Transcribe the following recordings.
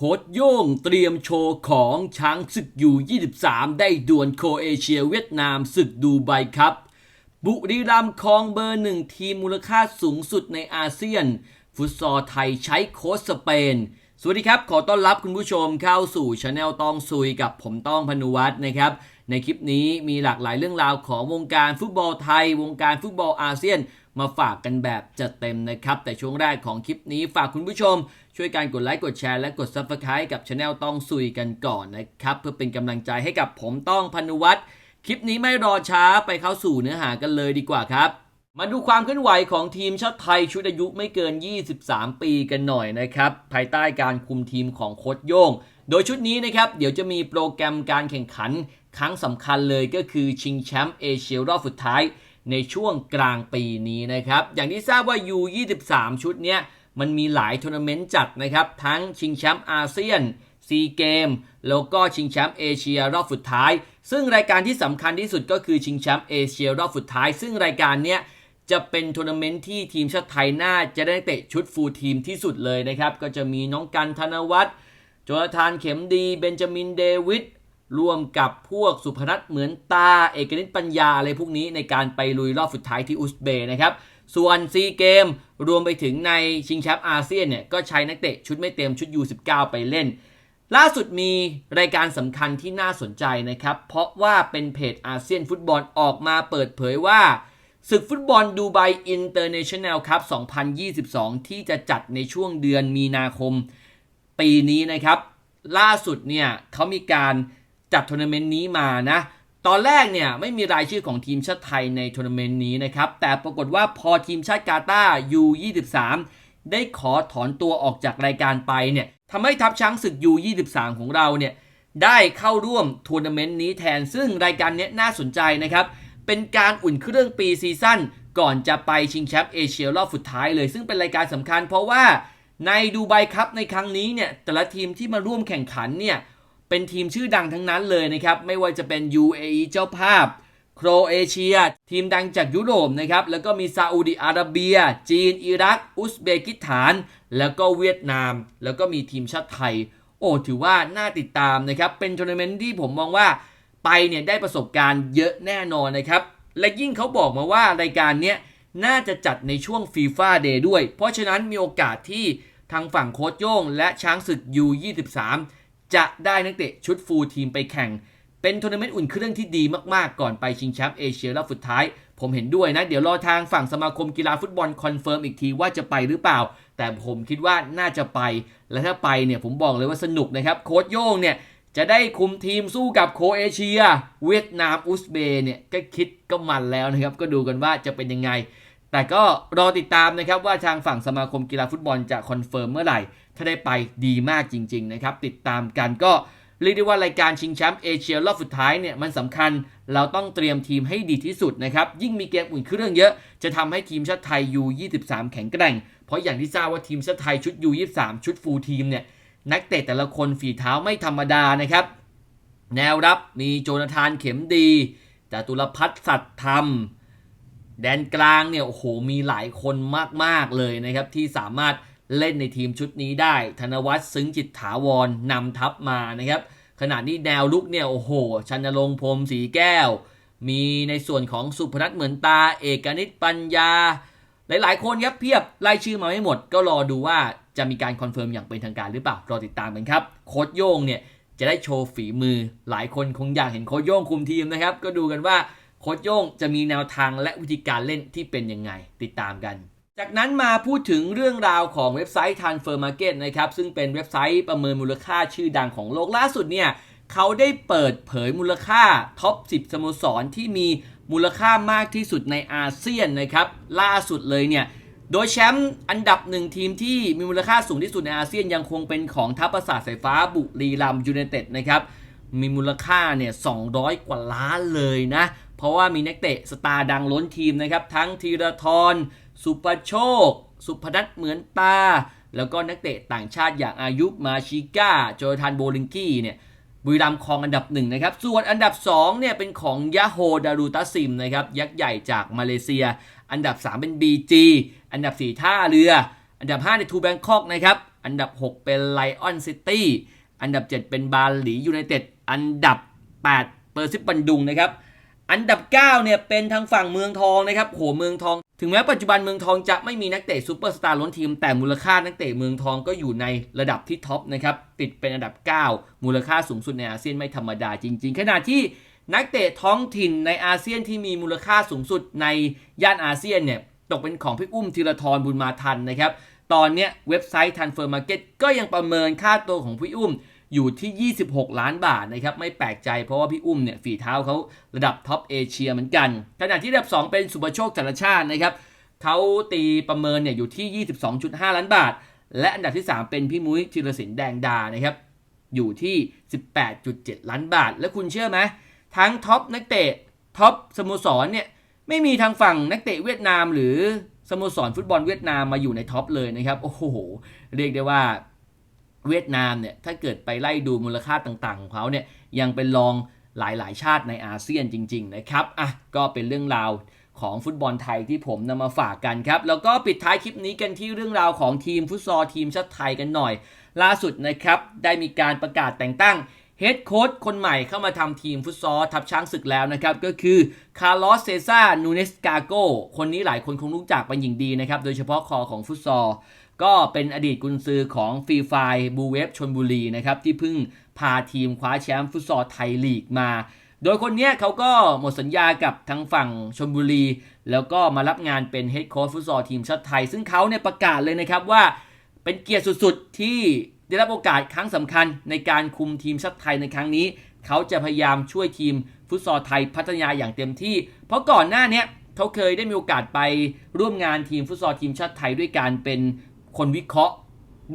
โค้ดโย่งเตรียมโชว์ของช้างศึกอยู่ 23 ได้ดวลโคเอเชียเวียดนามศึกดูไบครับ บุรีรัมย์ครองเบอร์หนึ่งทีมมูลค่าสูงสุดในอาเซียน ฟุตซอลไทยใช้โค้ชสเปน สวัสดีครับ ขอต้อนรับคุณผู้ชมเข้าสู่ช anel ต้องซุยกับผมต้องพนุวัฒน์นะครับ ในคลิปนี้มีหลากหลายเรื่องราวของวงการฟุตบอลไทย วงการฟุตบอลอาเซียนมาฝากกันแบบจัดเต็มนะครับ แต่ช่วงแรกของคลิปนี้ฝากคุณผู้ชม ช่วยการกดไลค์กดแชร์และกด Subscribe กับช anel ต้องซุยกันก่อนนะครับ เพื่อเป็นกำลังใจให้กับผมต้องพนุวัฒน์คลิปนี้ไม่รอช้าไปเข้าสู่เนื้อหากันเลยดีกว่าครับ มาดูความเคลื่อนไหวของทีมชาติไทยชุดอายุไม่เกิน 23 ปีกันหน่อยนะครับ ภายใต้การคุมทีมของโค้ชโย่ง โดยชุดนี้นะครับ เดี๋ยวจะมีโปรแกรมการแข่งขัน ครั้งสำคัญเลยก็คือชิงแชมป์เอเชียรอบสุดท้ายในช่วงกลางปีนี้นะครับ อย่างที่ทราบว่า U23 ชุดเนี้ย มันมีหลายทัวร์นาเมนต์จัดนะครับ ทั้งชิงแชมป์อาเซียนซีเกมแล้วก็ชิงแชมป์เอเชียรอบสุดท้าย ซึ่งรายการที่สำคัญที่สุดก็คือชิงแชมป์เอเชียรอบสุดท้าย ซึ่งรายการเนี้ยจะเป็นทัวร์นาเมนต์ที่ทีมชาติไทยน่าจะได้เตะชุดฟูลทีมที่สุดเลยนะครับ ก็จะมีน้องกันธนวัฒน์โจนาธานเข็มดีเบนจามินเดวิดร่วมกับพวกสุพนัทเหมือนตา เอกนิตปัญญาอะไรพวกนี้ในการไปลุยรอบสุดท้ายที่อุซเบย์นะครับ ส่วนซีเกมรวมไปถึงในชิงแชมป์อาเซียนเนี่ยก็ใช้นักเตะชุดไม่เต็มชุด U19 ไปเล่น ล่าสุดมีรายการสำคัญที่น่าสนใจนะครับ เพราะว่าเป็นเพจอาเซียนฟุตบอลออกมาเปิดเผยว่าศึกฟุตบอลดูไบอินเตอร์เนชั่นแนลคัพ2022 ที่จะจัดในช่วงเดือนมีนาคมปีนี้นะครับ ล่าสุดเนี่ยเขามีการจัดทัวร์นาเมนต์นี้มานะ ตอนแรกเนี่ยไม่มีรายชื่อของทีมชาติไทยในทัวร์นาเมนต์นี้นะครับ แต่ปรากฏว่าพอทีมชาติกาตาร์ U23 ได้ขอถอนตัวออกจากรายการไปเนี่ยทำให้ทัพช้างศึก U23 ของเราเนี่ยได้เข้าร่วมทัวร์นาเมนต์นี้แทนซึ่งรายการนี้น่าสนใจนะครับ เป็นการอุ่นเครื่องปีซีซั่นก่อนจะไปชิงแชมป์เอเชียรอบสุดท้ายเลย ซึ่งเป็นรายการสำคัญเพราะว่าในดูไบครับในครั้งนี้เนี่ยแต่ละทีมที่มาร่วมแข่งขันเนี่ย เป็นทีมชื่อดังทั้งนั้นเลยนะครับ ไม่ว่าจะเป็น UAE เจ้าภาพ โครเอเชีย ทีมดังจากยุโรปนะครับ แล้วก็มีซาอุดิอาระเบีย จีน อิรัก อุซเบกิสถาน แล้วก็เวียดนาม แล้วก็มีทีมชาติไทย โอ้ถือว่าน่าติดตามนะครับ เป็นทัวร์นาเมนต์ที่ผมมองว่าไปเนี่ยได้ประสบการณ์เยอะแน่นอนนะครับ และยิ่งเขาบอกมาว่ารายการเนี้ยน่าจะจัดในช่วงฟีฟ่าเดย์ด้วย เพราะฉะนั้นมีโอกาสที่ทางฝั่งโค้ชโย่งและช้างศึก U23 จะได้นักเตะชุดฟูลทีมไปแข่ง เป็นทัวร์นาเมนต์อุ่นเครื่องที่ดีมากๆ ก่อนไปชิงแชมป์เอเชียรอบสุดท้าย ผมเห็นด้วยนะ เดี๋ยวรอทางฝั่งสมาคมกีฬาฟุตบอลคอนเฟิร์มอีกทีว่าจะไปหรือเปล่า แต่ผมคิดว่าน่าจะไป และถ้าไปเนี่ยผมบอกเลยว่าสนุกนะครับโค้ชโย่งเนี่ยจะได้คุมทีมสู้กับโคเอเชีย เวียดนามอุซเบย์เนี่ยก็คิดก็มันแล้วนะครับ ก็ดูกันว่าจะเป็นยังไง แต่ก็รอติดตามนะครับว่าทางฝั่งสมาคมกีฬาฟุตบอลจะคอนเฟิร์มเมื่อไหร่ ถ้าได้ไปดีมากจริงๆนะครับ ติดตามกันก็เรียกได้ว่ารายการชิงแชมป์เอเชียรอบสุดท้ายเนี่ยมันสำคัญเราต้องเตรียมทีมให้ดีที่สุดนะครับ ยิ่งมีเกมอุ่นเครื่องเยอะ จะทำให้ทีมชาติไทย U23 แข็งแกร่ง เพราะอย่างที่ทราบว่าทีมชาติไทยชุด U23 ชุดฟูลทีมเนี่ยนักเตะแต่ละคนฝีเท้าไม่ธรรมดานะครับ แนวรับมีโจนาธานเข็มดีจตุรพัฒน์สัตย์ธรรม แดนกลางเนี่ยโอ้โหมีหลายคนมากๆเลยนะครับ ที่สามารถเล่นในทีมชุดนี้ได้ ธนวัฒน์ซึ้งจิตถาวรนำทัพมานะครับ ขณะนี้แนวลุกเนี่ยโอ้โห ชันลงพรมสีแก้ว มีในส่วนของสุพนัทเหมือนตา เอกนิตปัญญา หลายๆ คนครับเพียบไล่ชื่อมาไม่หมด ก็รอดูว่าจะมีการคอนเฟิร์มอย่างเป็นทางการหรือเปล่า รอติดตามกันครับ โค้ชโย่งเนี่ยจะได้โชว์ฝีมือ หลายคนคงอยากเห็นโค้ชโย่งคุมทีมนะครับ ก็ดูกันว่า โค้ชโย่งจะมีแนวทางและวิธีการเล่นที่เป็นยังไง ติดตามกัน จากนั้นมาพูดถึงเรื่องราวของเว็บไซต์ Transfer Market นะครับซึ่งเป็นเว็บไซต์ประเมินมูลค่าชื่อดังของโลกล่าสุดเนี่ยเขาได้เปิดเผยมูลค่าท็อป 10 สโมสรที่มีมูลค่ามากที่สุดในอาเซียนนะครับล่าสุดเลยเนี่ยโดยแชมป์อันดับหนึ่งทีมที่มีมูลค่าสูงที่สุดในอาเซียนยังคงเป็นของทัพประสาทสายฟ้าบุรีรัมย์ยูไนเต็ดนะครับมีมูลค่าเนี่ย200 กว่าล้านเลยนะ เพราะว่ามีนักเตะสตาร์ดังล้นทีมนะครับ ทั้งธีรทร สุปโชค สุพนัทเหมือนตา แล้วก็นักเตะต่างชาติอย่างอายุมาชิก้า โจทานโบลิงกี้เนี่ยบุรีรัมย์ครองอันดับหนึ่งนะครับ ส่วนอันดับ2เนี่ยเป็นของยาโฮดารูตาซิมนะครับ ยักษ์ใหญ่จากมาเลเซีย อันดับ 3 เป็น BG อันดับ 4 ท่าเรือ อันดับ 5 ในทูแบงคอกนะครับ อันดับ 6 เป็นไลออนซิตี้ อันดับ 7 เป็นบาหลียูไนเต็ด อันดับ 8 เปอร์ซิปบันดุงนะครับ อันดับ 9 เนี่ยเป็นทางฝั่งเมืองทองนะครับโหเมืองทอง ถึงแม้ปัจจุบันเมืองทองจะไม่มีนักเตะซูเปอร์สตาร์ล้นทีม แต่มูลค่านักเตะเมืองทองก็อยู่ในระดับที่ท็อปนะครับติดเป็นอันดับ 9 มูลค่าสูงสุดในอาเซียนไม่ธรรมดาจริง ๆ ขณะที่นักเตะท้องถิ่นในอาเซียนที่มีมูลค่าสูงสุดในย่านอาเซียนเนี่ยตกเป็นของพี่อุ้มธีรทรบุญมาทันนะครับตอนนี้เว็บไซต์ Transfer Market ก็ยังประเมินค่าตัวของพี่อุ้ม อยู่ที่ 26 ล้านบาทนะครับไม่แปลกใจเพราะว่าพี่อุ้มเนี่ยฝีเท้าเขาระดับท็อปเอเชียเหมือนกันขณะที่อันดับ 2 เป็นสุประโชคจันชาตินะครับเขาตีประเมินเนี่ยอยู่ที่ 22.5 ล้านบาท และอันดับที่ 3 เป็นพี่มุ้ยธีรศิลป์แดงดานะครับอยู่ที่ 18.7 ล้านบาท และคุณเชื่อไหมทั้งท็อปนักเตะท็อปสโมสรเนี่ยไม่มีทางฝั่งนักเตะเวียดนามหรือสโมสรฟุตบอลเวียดนามมาอยู่ในท็อปเลยนะครับ โอ้โห เรียกได้ว่า เวียดนามเนี่ยถ้าเกิดไปไล่ดูมูลค่าต่างๆ ของเขาเนี่ยยังเป็นรองหลายๆ ชาติในอาเซียนจริง ๆ นะครับอะก็เป็นเรื่องราวของฟุตบอลไทยที่ผมนำมาฝากกันครับ แล้วก็ปิดท้ายคลิปนี้กันที่เรื่องราวของทีมฟุตซอลทีมชาติไทยกันหน่อย ล่าสุดนะครับได้มีการประกาศแต่งตั้งเฮดโค้ชคนใหม่เข้ามาทำทีมฟุตซอลทับช้างศึกแล้วนะครับ ก็คือคาร์ลอสเซซ่านูเนสกาโกคนนี้หลายคนคงรู้จักเป็นอย่างดีนะครับ โดยเฉพาะคอของฟุตซอล ก็เป็นอดีตกุนซือของฟรีไฟบูเวฟชนบุรีนะครับที่เพิ่งพาทีมคว้าแชมป์ฟุตซอลไทยลีกมา โดยคนนี้เขาก็หมดสัญญากับทางฝั่งชนบุรี แล้วก็มารับงานเป็นเฮดโค้ชฟุตซอลทีมชาติไทย ซึ่งเขาเนี่ยประกาศเลยนะครับว่าเป็นเกียรติสุดๆ ที่ได้รับโอกาสครั้งสำคัญในการคุมทีมชาติไทยในครั้งนี้ เขาจะพยายามช่วยทีมฟุตซอลไทยพัฒนาอย่างเต็มที่ เพราะก่อนหน้านี้เขาเคยได้มีโอกาสไปร่วมงานทีมฟุตซอลทีมชาติไทยด้วยการเป็น คนวิเคราะห์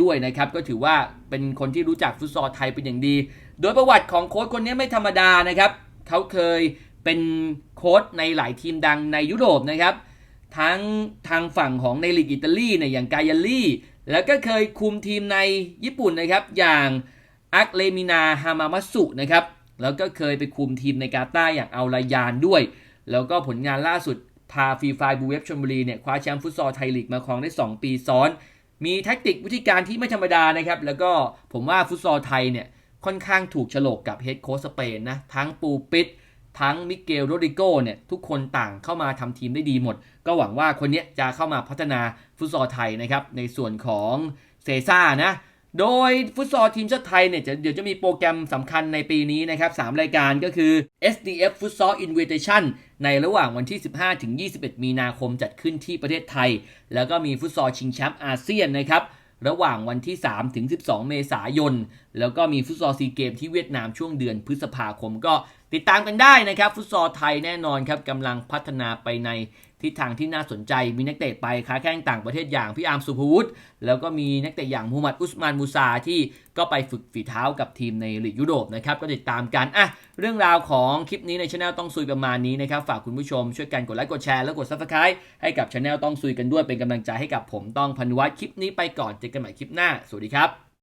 ด้วยนะครับ ก็ถือว่าเป็นคนที่รู้จักฟุตซอลไทยเป็นอย่างดี โดยประวัติของโค้ชคนนี้ไม่ธรรมดานะครับ เขาเคยเป็นโค้ชในหลายทีมดังในยุโรปนะครับ ทั้งทางฝั่งของในลีกอิตาลีเนี่ยอย่างกายาลี่แล้วก็เคยคุมทีมในญี่ปุ่นนะครับ อย่างอักเลมินาฮามามัสุนะครับ แล้วก็เคยไปคุมทีมในกาตาร์อย่างอัลรายานด้วย แล้วก็ผลงานล่าสุดพาฟรีไฟบูเวฟชลบุรีเนี่ยคว้าแชมป์ฟุตซอลไทยลีกมาครองได้ 2 ปีซ้อน มีแท็กติกวิธีการที่ไม่ธรรมดานะครับ แล้วก็ผมว่าฟุตซอลไทยเนี่ยค่อนข้างถูกโฉลกกับเฮดโค้ชสเปนนะ ทั้งปูปิดทั้งมิเกลโรดิโกเนี่ยทุกคนต่างเข้ามาทำทีมได้ดีหมด ก็หวังว่าคนนี้จะเข้ามาพัฒนาฟุตซอลไทยนะครับ ในส่วนของเซซ่านะ โดยฟุตซอลทีมชาติไทยเนี่ยเดี๋ยวจะมีโปรแกรมสำคัญในปีนี้นะครับ 3 รายการก็คือ SDF Futsal Invitation ในระหว่างวันที่ 15 ถึง 21 มีนาคมจัดขึ้นที่ประเทศไทย แล้วก็มีฟุตซอลชิงแชมป์อาเซียนนะครับระหว่างวันที่ 3 ถึง 12 เมษายน แล้วก็มีฟุตซอลซีเกมที่เวียดนามช่วงเดือนพฤษภาคมก็ติดตามกันได้นะครับ ฟุตซอลไทยแน่นอนครับกำลังพัฒนาไปใน ทิศทางที่น่าสนใจมีนักเตะไปค้าแข้งต่างประเทศอย่างพี่อาร์มสุภวุฒิแล้วก็มีนักเตะอย่างมูฮัมหมัดอุสมานมูซาที่ก็ไปฝึกฝีเท้ากับทีมในลีกยุโรปนะครับก็ติดตามกันอะเรื่องราวของคลิปนี้ในช anel ต้องซุยประมาณนี้นะครับฝากคุณผู้ชมช่วยกันกดไลค์กดแชร์แล้วกด subscribe ให้กับช anel ต้องซุยกันด้วยเป็นกำลังใจให้กับผมต้องพันวัฒน์คลิปนี้ไปก่อนเจอกันใหม่คลิปหน้าสวัสดีครับ